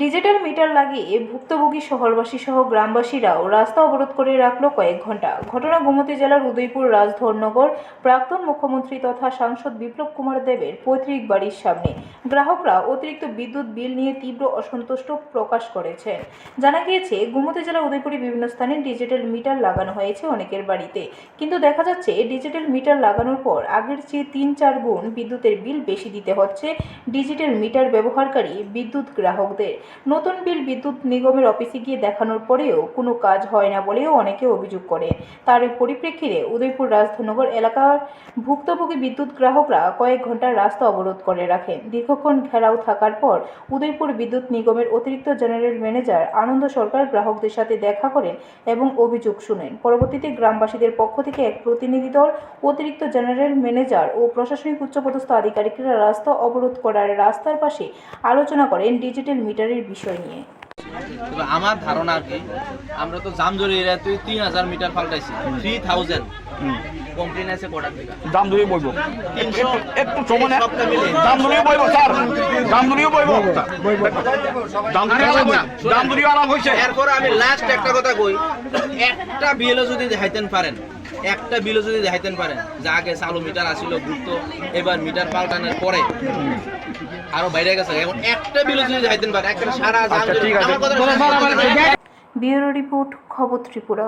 Digital meter লাগিয়ে ভুক্তভোগী শহরবাসী সহ গ্রামবাসীরাও রাস্তা অবরোধ করে রাখল কয়েক ঘণ্টা ঘটনা গোমতী জেলার উদয়পুর রাজধরনগর প্রাক্তন মুখ্যমন্ত্রী তথা সাংসদ বিপ্লব কুমার দেবের পৈতৃক বাড়ির সামনে। গ্রাহকরা অতিরিক্ত বিদ্যুৎ, বিল নিয়ে তীব্র অসন্তুষ্ট প্রকাশ করেছেন। জানা গিয়েছে, গোমতী জেলার উদয়পুরে বিভিন্ন স্থানে ডিজিটাল মিটার লাগানো হয়েছে অনেকের বাড়িতে। কিন্তু দেখা যাচ্ছে, ডিজিটাল মিটার লাগানোর পর আগের চেয়ে তিন চার গুণ বিদ্যুতের বিল বেশি দিতে হচ্ছে ডিজিটাল মিটার ব্যবহারকারী বিদ্যুৎ গ্রাহকদের। নতুন বিল বিদ্যুৎ নিগমের অফিসে গিয়ে দেখানোর পরেও কোনো কাজ হয় না বলেও অনেকে অভিযোগ করে। তার পরিপ্রেক্ষিতে উদয়পুর রাজধনগর এলাকার ভুক্তভোগী বিদ্যুৎ গ্রাহকরা কয়েক ঘণ্টা রাস্তা অবরোধ করে রাখেন। দীর্ঘক্ষণ ঘেরাও থাকার পর উদয়পুর বিদ্যুৎ নিগমের অতিরিক্ত জেনারেল ম্যানেজার আনন্দ সরকার গ্রাহকদের সাথে দেখা করেন এবং অভিযোগ শুনেন। পরবর্তীতে গ্রামবাসীদের পক্ষ থেকে এক প্রতিনিধি দল, অতিরিক্ত জেনারেল ম্যানেজার ও প্রশাসনিক উচ্চপদস্থ আধিকারিকরা রাস্তা অবরোধ করার রাস্তার পাশে আলোচনা করেন ডিজিটাল মিটারের বিষয় নিয়ে। তবে আমার ধারণা আর কি আমরা তো জামজুরি এরিয়া তুই তিন হাজার মিটার পাল্টাইছি থ্রি থাউজেন্ড কমপ্লেন আছে কোটার থেকে? ধরিয়ে বইব। একটু বইব স্যার। বইব। আলাপ হয়েছে। এরপর আমি লাস্ট একটা কথা কই। একটা বিলও যদি দেখাইতেন পারেন একটা বিলও যদি দেখাইতেন পারেন যে আগে চালু মিটার আসিল ঘুরতো এবার মিটার পাল্টানোর পরে আরও বাইরে গেছে। এখন একটা বিলও যদি দেখাইতেন পারেন একটা সারা আচ্ছা, ব্যুরো রিপোর্ট খবর ত্রিপুরা।